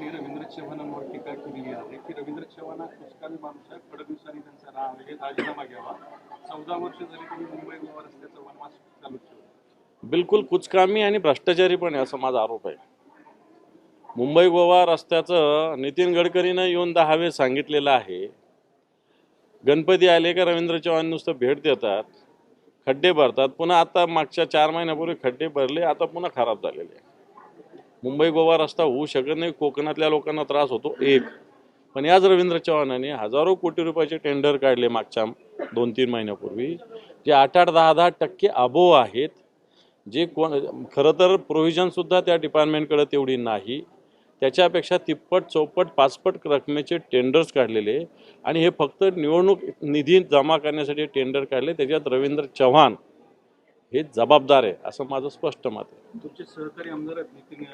चव्हाणांनी रवींद्र चव्हाणांवर टीका केलेली आहे की रवींद्र चव्हाण हा कुचकामी माणूस आहे फडणवीसांनी त्यांचा राम हे राजीनामा घ्यावा. चौदा वर्ष झाली त्यांनी मुंबई गोवा रस्त्याचा वनवास चालू ठेवला. बिलकुल कुचकामी आणि भ्रष्टाचारी पण आहे असा माझा आरोप आहे. मुंबई गोवा रस्त्याचं नितीन गडकरीनं येऊन दहावे सांगितलेलं आहे. गणपती आले का रवींद्र चव्हाण नुसतं भेट देतात खड्डे भरतात. पुन्हा आता मागच्या चार महिन्यापूर्वी खड्डे भरले आता पुन्हा खराब झालेले आहे. मुंबई गोवा रस्ता होऊ शकत नाही कोकणातल्या लोकांना त्रास होतो एक. पण याच रवींद्र चव्हाणांनी हजारो कोटी रुपयाचे टेंडर काढले मागच्या दोन तीन महिन्यापूर्वी जे आठ आठ दहा दहा टक्के अबो आहेत जे कोण खरं तर प्रोव्हिजनसुद्धा त्या डिपार्टमेंटकडे तेवढी नाही. त्याच्यापेक्षा तिप्पट चौपट पाचपट रकमेचे टेंडर्स काढलेले आणि हे फक्त निवडणूक निधी जमा करण्यासाठी टेंडर काढले. त्याच्यात रवींद्र चव्हाण हे जबाबदार आहे असं माझं स्पष्ट मत आहे. तुमचे सहकारी आमदार आहेत नितीन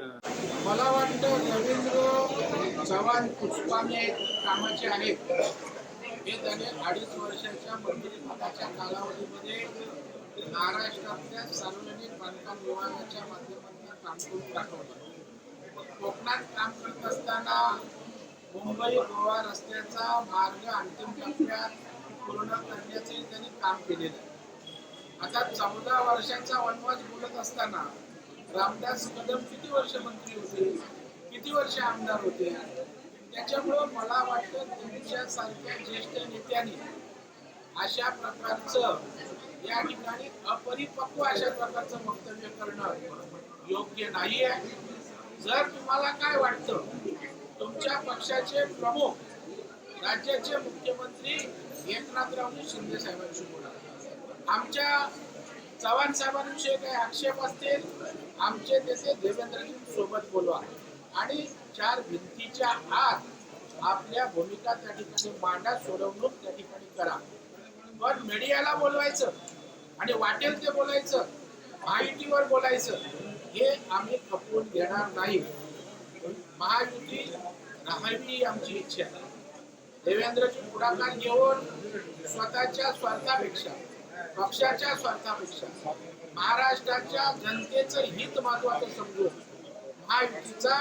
मला वाटतं रवींद्र चव्हाण पुष्पाने कामाचे आहेत. हे त्याने अडीच वर्षाच्या मंत्रिपदाच्या कालावधीमध्ये महाराष्ट्रातल्या सार्वजनिक बांधकाम विभागाच्या माध्यमातून काम करून दाखवलं. कोकणात काम करत असताना मुंबई गोवा रस्त्याचा मार्ग अंतिम टप्प्यात पूर्ण करण्याचे त्यांनी काम केलेलं आहे. आता चौदा वर्षाचा वनवास बोलत असताना रामदास कदम किती वर्ष मंत्री होते? किती वर्ष आमदार होते? त्याच्यामुळं मला वाटतं तुमच्यासारख्या ज्येष्ठ नेत्यांनी अशा प्रकारचं या ठिकाणी अपरिपक्व अशा प्रकारचं वक्तव्य करणं योग्य नाही आहे जर तुम्हाला काय वाटतं तुमच्या पक्षाचे प्रमुख राज्याचे मुख्यमंत्री एकनाथराव शिंदे साहेबांशी बोला. आमच्या चव्हाण साहेबांविषयी काही आक्षेप असतील आमचे नेते देवेंद्रजी सोबत बोलवा. आणि चार भिंतीच्या आत आपल्या भूमिका त्या ठिकाणी मांडा सोडवणूक त्या ठिकाणी करा. पण मीडियाला बोलवायचं आणि वाटेल ते बोलायचं माहितीवर बोलायचं हे आम्ही खपवून घेणार नाही. महायुती राहावी आमची इच्छा देवेंद्रजी पुढाकार घेऊन स्वतःच्या स्वार्थापेक्षा पक्षाच्या स्वार्थापेक्षा महाराष्ट्राच्या जनतेचं हित महत्वाचं समजून महायुतीचा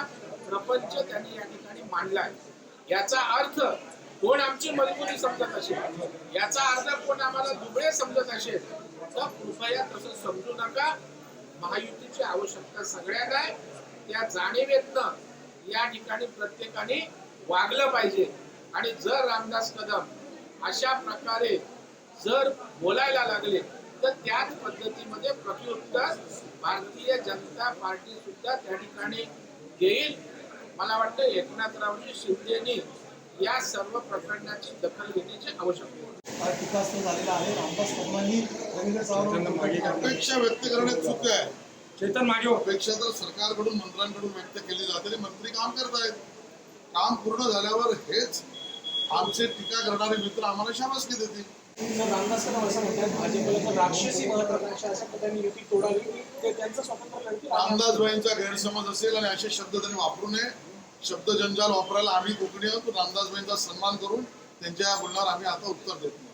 प्रपंच त्यांनी या ठिकाणी मांडलाय. याचा अर्थ कोण आमची मजबुरी समजत असेल? याचा अर्थ कोण आम्हाला दुबळे समजत असेल? तर कृपया तसं समजू नका. महायुतीची आवश्यकता सगळ्यांना आहे. त्या जाणीवेतनं या ठिकाणी प्रत्येकाने वागलं पाहिजे. आणि जर रामदास कदम अशा प्रकारे जर बोलायला लागले तर त्याच पद्धतीमध्ये प्रत्युत्तर भारतीय जनता पार्टी सुद्धा त्या ठिकाणी घेईल. मला वाटतं एकनाथरावजी शिंदेनी या सर्व प्रकरणाची दखल घेण्याची आवश्यकता आहे. टीकास्त्र झालेला आहे. रामदास कदमांनी रवींद्र चव्हाण अपेक्षा व्यक्त करण्यात चूक आहे. चेतन मागे हो. अपेक्षा तर सरकारकडून मंत्र्यांकडून व्यक्त केली जाते. आणि मंत्री काम करतायत. काम पूर्ण झाल्यावर हेच आमचे टीका करणारे मित्र आम्हाला शाबासकी देतील. रामदास कदम असं म्हणतात भाजपला तर राक्षसी महत्वाकांक्षा अशा पद्धतीने युती तोडावी. ते त्यांचं स्वतंत्र लढती रामदासबाईंचा गैरसमज असेल आणि असे शब्द त्यांनी वापरू नये. शब्द जंजाल वापरायला आम्ही कोकणी आहोत. रामदासबाईंचा सन्मान करून त्यांच्या बोलण्यावर आम्ही आता उत्तर देतो.